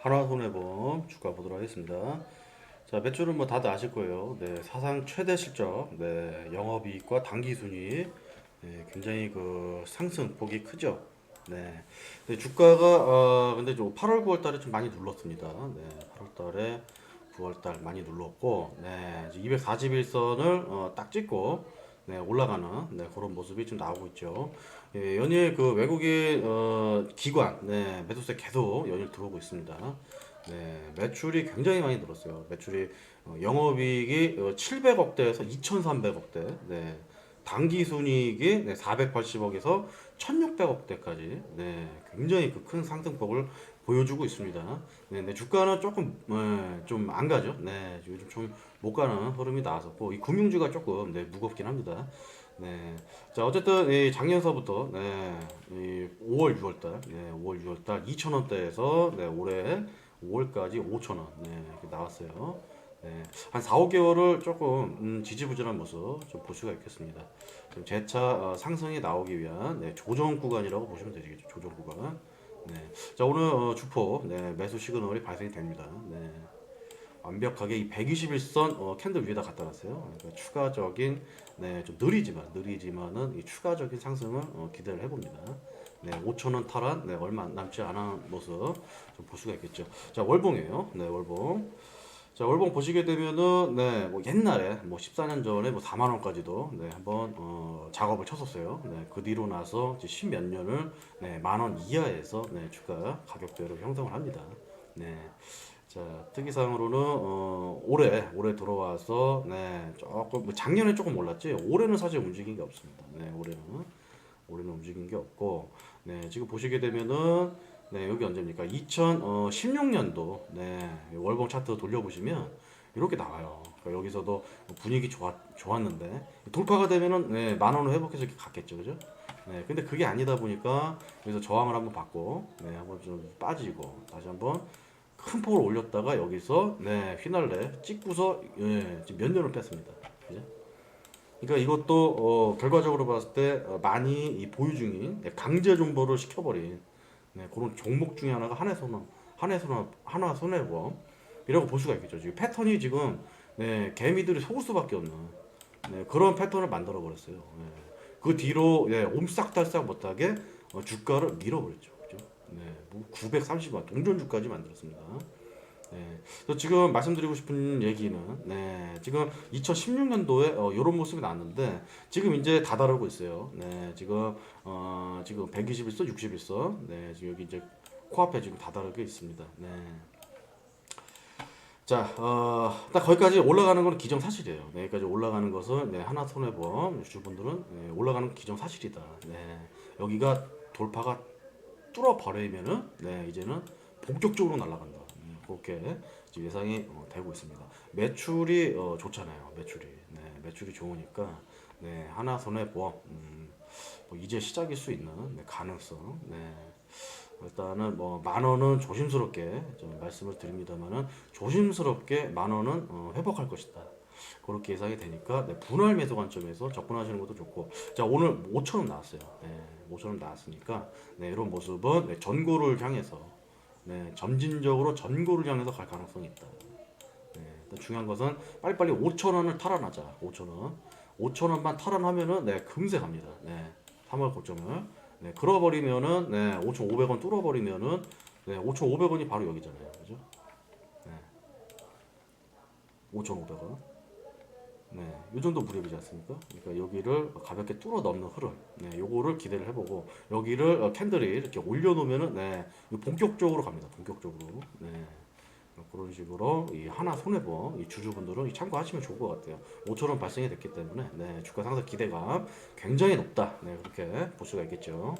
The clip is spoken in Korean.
하나 손해보험 주가 보도록 하겠습니다. 자, 매출은 뭐 다들 아실 거예요. 네, 사상 최대 실적, 네, 영업이익과 당기순이익, 네, 굉장히 그 상승 폭이 크죠. 네, 근데 주가가 어, 근데 좀 8월, 9월 달에 좀 많이 눌렀습니다. 네, 8월 달에 9월 달 많이 눌렀고, 네, 241선을 어, 딱 찍고. 네, 올라가는 네, 그런 모습이 좀 나오고 있죠. 예, 연일 그 외국인 어, 기관 네, 매도세 계속 연일 들어오고 있습니다. 네, 매출이 굉장히 많이 늘었어요. 매출이 어, 영업이익이 어, 700억대에서 2,300억대, 네, 당기순이익이 네, 480억에서 1,600억대까지, 네, 굉장히 그 큰 상승폭을 보여주고 있습니다. 네, 네, 주가는 조금 네, 좀안 가죠. 네, 요즘 좀 못 가는 흐름이 나왔었고, 이 금융주가 조금 네, 무겁긴 합니다. 네, 자 어쨌든 이 작년서부터 네, 이 5월, 6월달, 네, 5월, 6월달 2천 원대에서 네, 올해 5월까지 5천 원 네, 이렇게 나왔어요. 네, 한 4, 5개월을 조금 음, 지지부진한 모습 좀 볼 수가 있겠습니다. 좀 재차 어, 상승이 나오기 위한 네, 조정 구간이라고 보시면 되겠죠. 조정 구간. 네, 자 오늘 어, 주포 네, 매수 시그널이 발생이 됩니다. 네. 완벽하게 이 121선 어, 캔들 위에다 갖다 놨어요. 그러니까 추가적인 네, 좀 느리지만 느리지만은 이 추가적인 상승을 어, 기대를 해봅니다. 네, 5천 원 탈환 네, 얼마 남지 않은 모습 좀 볼 수가 있겠죠. 자 월봉이에요. 네 월봉. 자 월봉 보시게 되면은 네, 뭐 옛날에 뭐 14년 전에 뭐 4만 원까지도 네, 한번 어, 작업을 쳤었어요. 네, 그 뒤로 나서 이제 10몇 년을 네, 만원 이하에서 네, 주가 가격대로 형성을 합니다. 네. 자 특이사항으로는 어, 올해 올해 들어와서 네 조금 뭐 작년에 조금 올랐지 올해는 사실 움직인 게 없습니다. 네 올해는 올해는 움직인 게 없고 네 지금 보시게 되면은 네 여기 언제입니까? 2016년도 네 월봉 차트 돌려보시면 이렇게 나와요. 그러니까 여기서도 분위기 좋았 좋았는데 돌파가 되면은 네, 만 원을 회복해서 이렇게 갔겠죠, 그죠? 네 근데 그게 아니다 보니까 여기서 저항을 한번 받고 네 한번 좀 빠지고 다시 한번 큰 폭을 올렸다가 여기서 네 휘날레 찍고서 예, 지금 몇 년을 뺐습니다. 그죠? 그러니까 이것도 어, 결과적으로 봤을 때 어, 많이 이 보유 중인 네, 강제 존버를 시켜버린 네, 그런 종목 중에 하나가 한해손 한해손 하나 손해보험이라고 볼 수가 있겠죠. 지금 패턴이 지금 네, 개미들이 속을 수밖에 없는 네, 그런 패턴을 만들어 버렸어요. 네. 그 뒤로 예, 옴싹달싹 못하게 어, 주가를 밀어버렸죠. 그죠? 네, 뭐 930원 동전주까지 만들었습니다. 네, 지금 말씀드리고 싶은 얘기는 네, 지금 2016년도에 어, 이런 모습이 나왔는데 지금 이제 다다르고 있어요. 네, 지금 어, 지금 121선, 61선, 네, 지금 여기 이제 코앞에 지금 다다르게 있습니다. 네. 자, 어, 딱 거기까지 올라가는 건 기정사실이에요. 네, 여기까지 올라가는 것은 네, 하나 손해보험 주주분들은 네, 올라가는 건 기정사실이다. 네, 여기가 돌파가 뚫어 버리면은 네, 이제는 본격적으로 날아간다. 네, 그렇게 예상이 어, 되고 있습니다. 매출이 어, 좋잖아요. 매출이 네, 매출이 좋으니까 네, 하나 손해 보험 음, 뭐 이제 시작일 수 있는 네, 가능성. 네. 일단은 뭐 만 원은 조심스럽게 좀 말씀을 드립니다만은 조심스럽게 만 원은 어, 회복할 것이다. 그렇게 예상이 되니까 네, 분할 매수 관점에서 접근하시는 것도 좋고 자 오늘 5천 원 나왔어요. 네, 5천 원 나왔으니까 네, 이런 모습은 네, 전고를 향해서 네, 점진적으로 전고를 향해서 갈 가능성이 있다. 네, 또 중요한 것은 빨리빨리 5천 원을 탈환하자. 5천 원. 5천 원만 탈환하면은 네, 금세 갑니다. 네, 3월 고점을. 네, 끌어버리면은 네, 5,500원 뚫어버리면은 네, 5,500원이 바로 여기잖아요. 그죠? 네. 5,500원. 네, 이 정도 무렵이지 않습니까? 그러니까 여기를 가볍게 뚫어 넘는 흐름, 네, 요거를 기대를 해보고 여기를 어, 캔들이 이렇게 올려놓으면은 네, 본격적으로 갑니다. 본격적으로, 네, 그런 식으로 이 하나 손해보험 이 주주분들은 이 참고하시면 좋을 것 같아요. 5천 원 발생이 됐기 때문에 네, 주가 상승 기대감 굉장히 높다. 네, 그렇게 볼 수가 있겠죠.